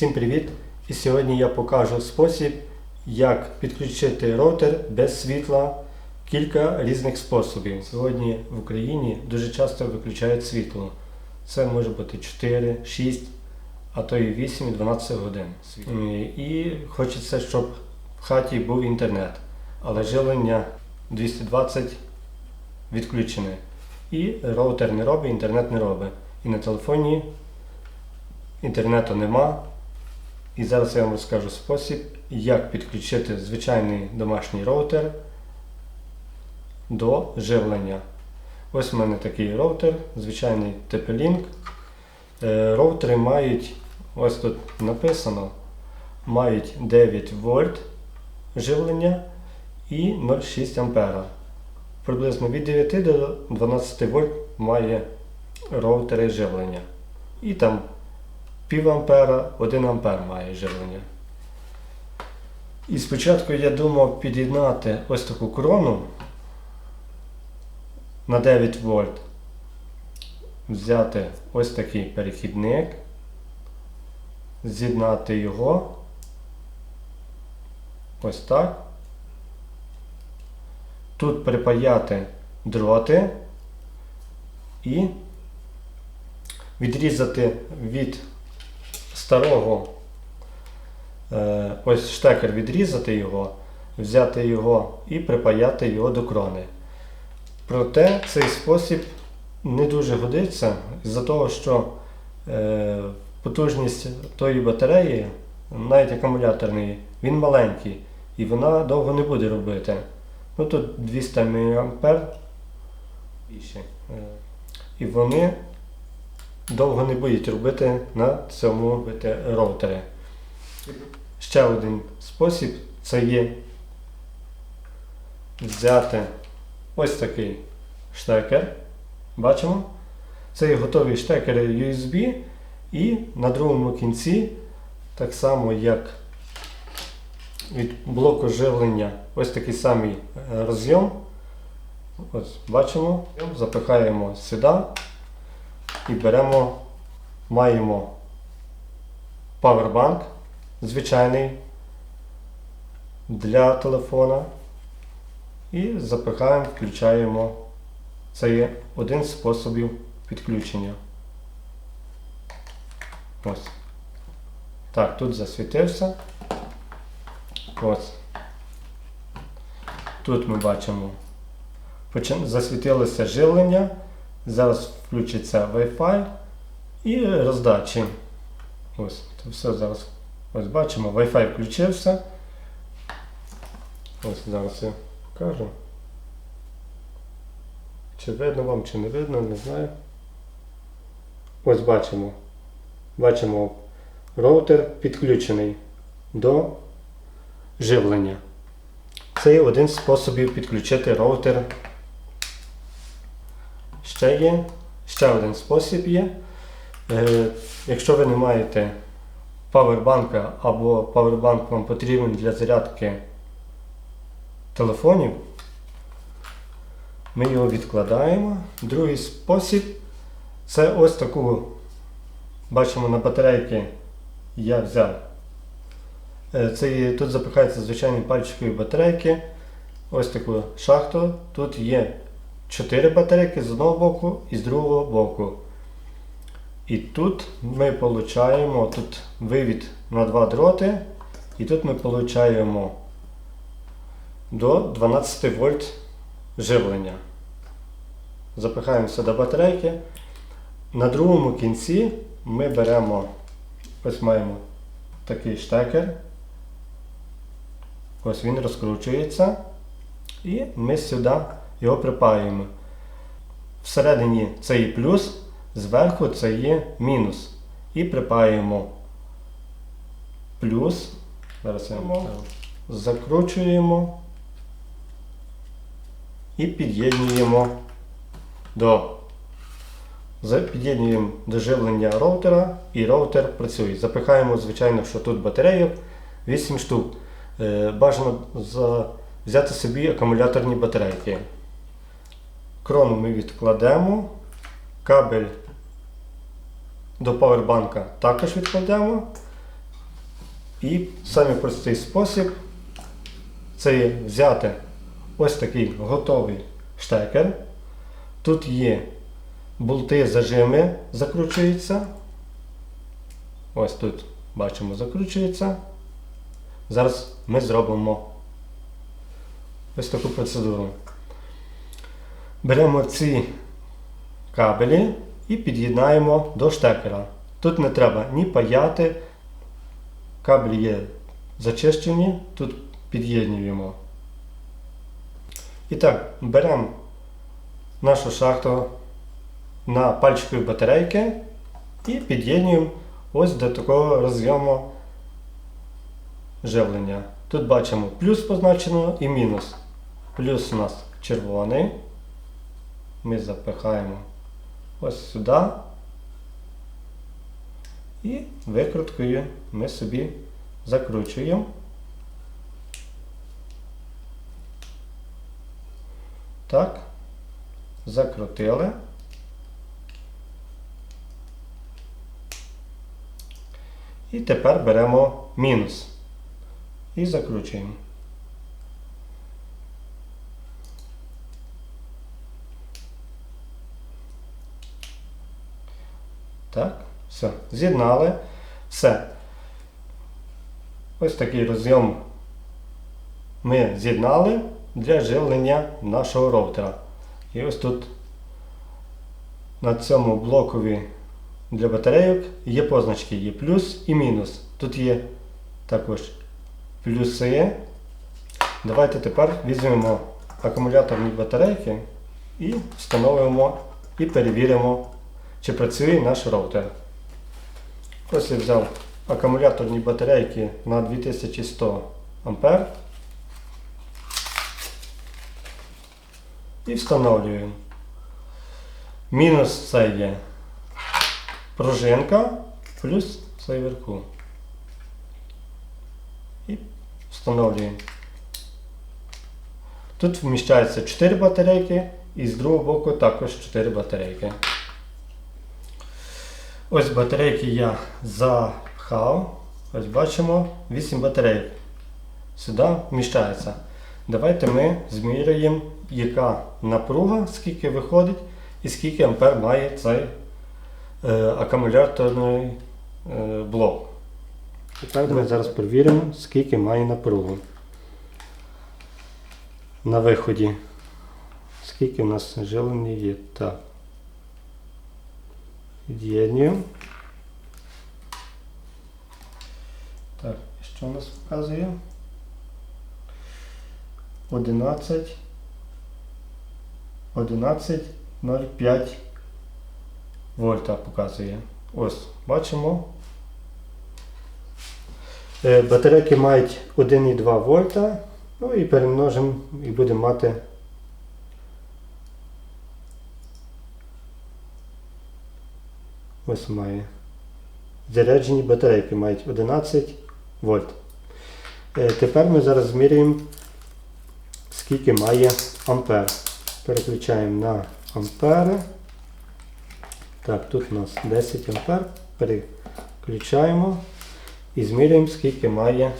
Всім привіт! І сьогодні я покажу спосіб, як підключити роутер без світла. Кілька різних способів. Сьогодні в Україні дуже часто виключають світло. Це може бути 4, 6, а то і 8 і 12 годин. І хочеться, щоб в хаті був інтернет, але живлення 220 відключене. І роутер не робить, інтернет не робить. І на телефоні інтернету нема. І зараз я вам розкажу спосіб, як підключити звичайний домашній роутер до живлення. Ось у мене такий роутер, звичайний TP-Link. Е, Роутери мають, ось тут написано, мають 9 вольт живлення і 0,6 ампера. Приблизно від 9 до 12 вольт має роутери живлення. І там пів ампера, 1 ампер має живлення. І спочатку я думав під'єднати ось таку крону на 9 вольт. Взяти ось такий перехідник, з'єднати його ось так. Тут припаяти дроти і відрізати від старого е, ось штекер відрізати його, взяти його і припаяти його до крони. Проте цей спосіб не дуже годиться з-за того, що е, потужність тої батареї, навіть акумуляторної, він маленький і вона довго не буде робити. Ну тут 200 мА. Е, І вони довго не будуть робити на цьому роутері. Ще один спосіб це є взяти ось такий штекер. Бачимо? Це є готові штекери USB і на другому кінці, так само як від блоку живлення, ось такий самий е, розйом. Ось бачимо, запихаємо сюди і беремо, маємо павербанк звичайний для телефона. І запихаємо, включаємо. Це є один з способів підключення. Ось. Так, тут засвітився. Ось. Тут ми бачимо, засвітилося живлення. Зараз включиться Wi-Fi і роздачі. Ось, це все зараз. Ось бачимо, Wi-Fi включився. Ось зараз я покажу. Чи видно вам, чи не видно, не знаю. Ось бачимо. Бачимо, роутер підключений до живлення. Це є один з способів підключити роутер. Ще є, ще один спосіб є. Якщо ви не маєте павербанка або павербанк вам потрібен для зарядки телефонів, ми його відкладаємо. Другий спосіб це ось таку, бачимо на батарейки я взяв. Це тут запихаються звичайні пальчикові батарейки. Ось таку шахту. Тут є 4 батарейки з одного боку і з другого боку. І тут ми отримуємо тут вивід на два дроти. І тут ми отримуємо до 12 вольт живлення. Запихаємо сюди батарейки. На другому кінці ми беремо, ось маємо такий штекер. Ось він розкручується. І ми сюди його припаюємо. Всередині це є плюс, зверху це є мінус. І припаюємо плюс. Зараз я закручуємо і під'єднуємо до під'єднуємо до живлення роутера і роутер працює. Запихаємо, звичайно, що тут батарею 8 штук. Е, Бажано взяти собі акумуляторні батарейки. Крону ми відкладемо, кабель до павербанка також відкладемо. І самий простий спосіб це взяти ось такий готовий штекер. Тут є болти зажими, закручуються. Ось тут бачимо, закручується. Зараз ми зробимо ось таку процедуру. Беремо ці кабелі і під'єднаємо до штекера. Тут не треба ні паяти, кабелі є зачищені, тут під'єднуємо. І так, беремо нашу шахту на пальчикові батарейки і під'єднуємо ось до такого розйому живлення. Тут бачимо плюс позначено і мінус. Плюс у нас червоний. Ми запихаємо ось сюди. І викруткою ми собі закручуємо. Так, закрутили. І тепер беремо мінус і закручуємо. Так, все, з'єднали. Все. Ось такий розйом ми з'єднали для живлення нашого роутера. І ось тут на цьому блокові для батарейок є позначки, є плюс і мінус. Тут є також плюси. Давайте тепер візьмемо акумуляторні батарейки і встановимо і перевіримо, чи працює наш роутер. Ось я взяв акумуляторні батарейки на 2100 А і встановлюємо. Мінус це є пружинка плюс цей вверху. І встановлюємо. Тут вміщається 4 батарейки і з другого боку також 4 батарейки. Ось батарейки я запхав. Ось бачимо 8 батарейок. Сюди вміщається. Давайте ми зміряємо, яка напруга, скільки виходить і скільки ампер має цей е, акумуляторний е, блок. Тепер ми зараз перевіримо, скільки має напругу. На виході. Скільки у нас живлення є. Так. Від'єднуємо. Так, що у нас показує? 11 11,05 вольта показує. Ось, бачимо. Е, Батарейки мають 1,2 вольта. Ну і перемножимо і будемо мати ось має. Заряджені батарейки мають 11 вольт. Е, Тепер ми зараз зміряємо, скільки має ампер. Переключаємо на ампери. Так, тут у нас 10 ампер. Переключаємо і зміряємо, скільки має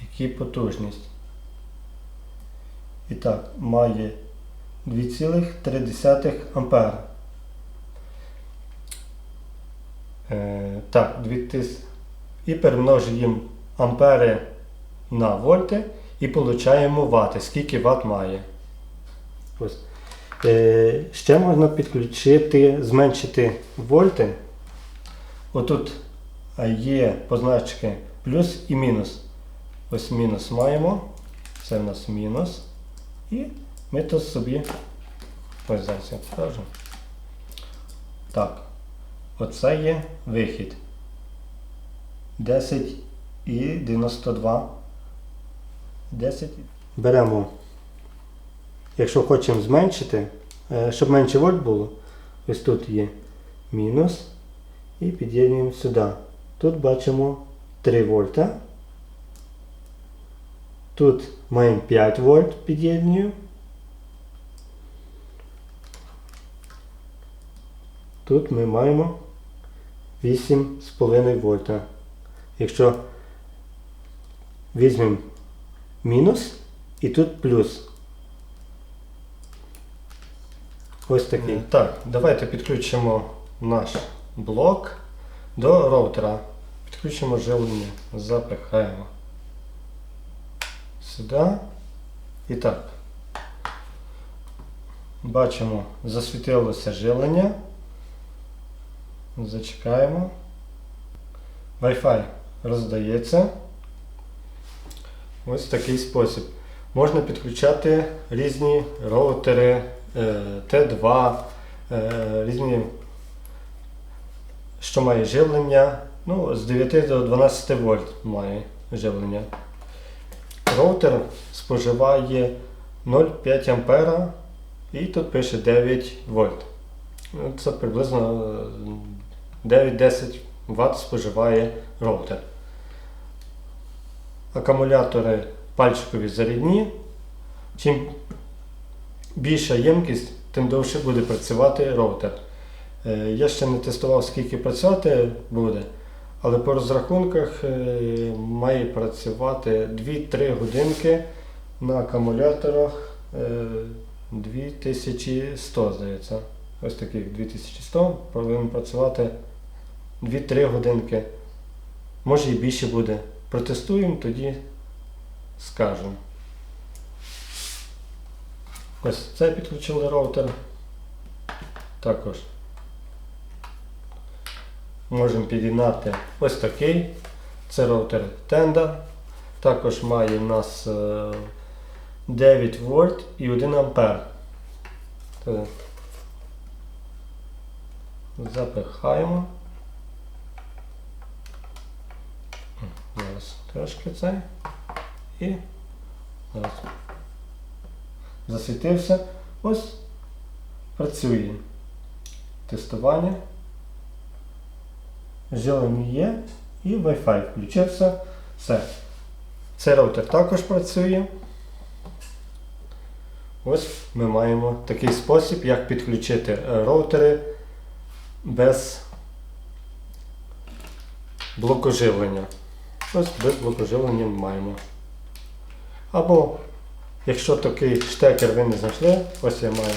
які потужність. І так, має 2,3 ампер. Е, так, 2000. І перемножуємо ампери на вольти і получаємо вати. Скільки ват має. Ось. Е, ще можна підключити, зменшити вольти. Отут є позначки плюс і мінус. Ось мінус маємо. Це в нас мінус. І ми тут собі. Ось зараз я покажу. Так. Оце є вихід. 10 і 92. 10. Беремо, якщо хочемо зменшити, е, щоб менше вольт було, ось тут є мінус. І під'єднуємо сюди. Тут бачимо 3 вольта. Тут маємо 5 вольт під'єднюю. Тут ми маємо 8,5 вольта. Якщо візьмемо мінус і тут плюс. Ось такий. Так, давайте підключимо наш блок до роутера. Підключимо живлення, запихаємо сюди. І так. Бачимо, засвітилося живлення. Зачекаємо. Wi-Fi роздається. Ось такий спосіб. Можна підключати різні роутери е, Т2, е, різні, що має живлення. Ну, з 9 до 12 вольт має живлення. Роутер споживає 0,5 ампера і тут пише 9 вольт. Ну, Це приблизно е, 9-10 Вт споживає роутер. Акумулятори пальчикові зарядні. Чим більша ємкість, тим довше буде працювати роутер. Е, Я ще не тестував, скільки працювати буде, але по розрахунках е, має працювати 2-3 годинки на акумуляторах е, 2100, здається. Ось таких 2100 повинен працювати 2-3 годинки. Може і більше буде. Протестуємо, тоді скажемо. Ось це підключили роутер. Також можемо під'єднати ось такий. Це роутер Tenda. Також має у нас е, 9 вольт і 1 ампер. Запихаємо. Зараз трошки цей. І зараз. Засвітився. Ось працює. Тестування. Живлення є і Wi-Fi включився. Все. Цей роутер також працює. Ось ми маємо такий спосіб, як підключити е, роутери без блокоживлення. Ось без блокоживлення маємо. Або, якщо такий штекер ви не знайшли, ось я маю.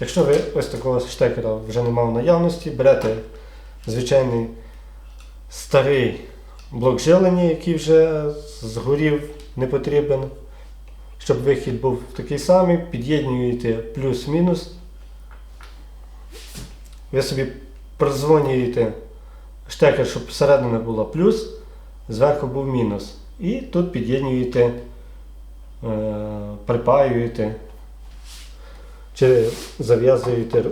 Якщо ви ось такого штекера вже немає в наявності, берете звичайний старий блок живлення, який вже згорів, не потрібен. Щоб вихід був такий самий, під'єднуєте плюс-мінус. Ви собі прозвонюєте штекер, щоб всередині було плюс, зверху був мінус. І тут під'єднуєте, е, припаюєте чи зав'язуєте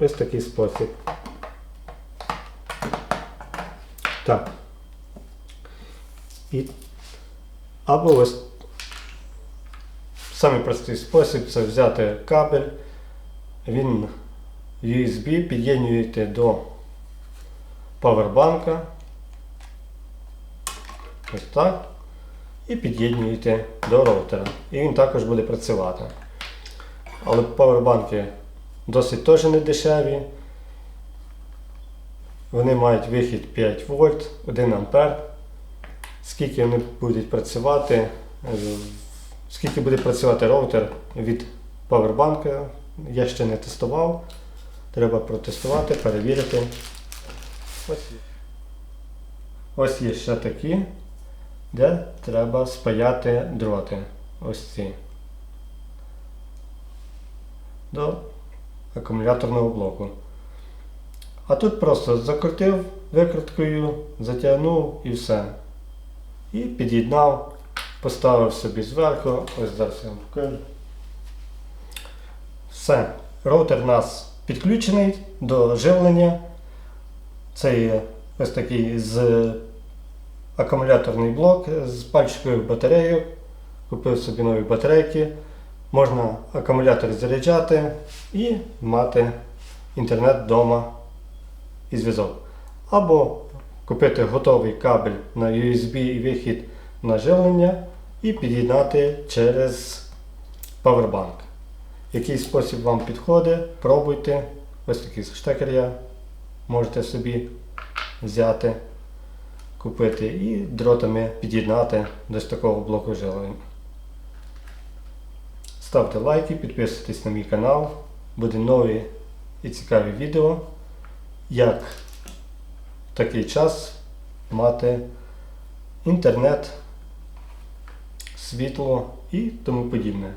ось такий спосіб. Так. І або ось самий простий спосіб це взяти кабель, він USB під'єднуєте до павербанка. Ось так. І під'єднуєте до роутера. І він також буде працювати. Але павербанки досить теж не дешеві. Вони мають вихід 5 вольт, 1 ампер. Скільки вони будуть працювати, е, скільки буде працювати роутер від павербанка, я ще не тестував. Треба протестувати, перевірити. Ось є ще такі, де треба спаяти дроти. Ось ці. До акумуляторного блоку. А тут просто закрутив викруткою, затягнув і все. І під'єднав, поставив собі зверху. Ось зараз я. Все. Роутер у нас підключений до живлення. Це є ось такий з акумуляторний блок з пальчиковою батареєю. Купив собі нові батарейки. Можна акумулятор заряджати і мати інтернет вдома і зв'язок. Або купити готовий кабель на USB і вихід на живлення і під'єднати через Powerbank. Який спосіб вам підходить, пробуйте. Ось такий штекер я можете собі взяти. Купити і дротами під'єднати до такого блоку живлення. Ставте лайки, підписуйтесь на мій канал. Буде нові і цікаві відео, як в такий час мати інтернет, світло і тому подібне.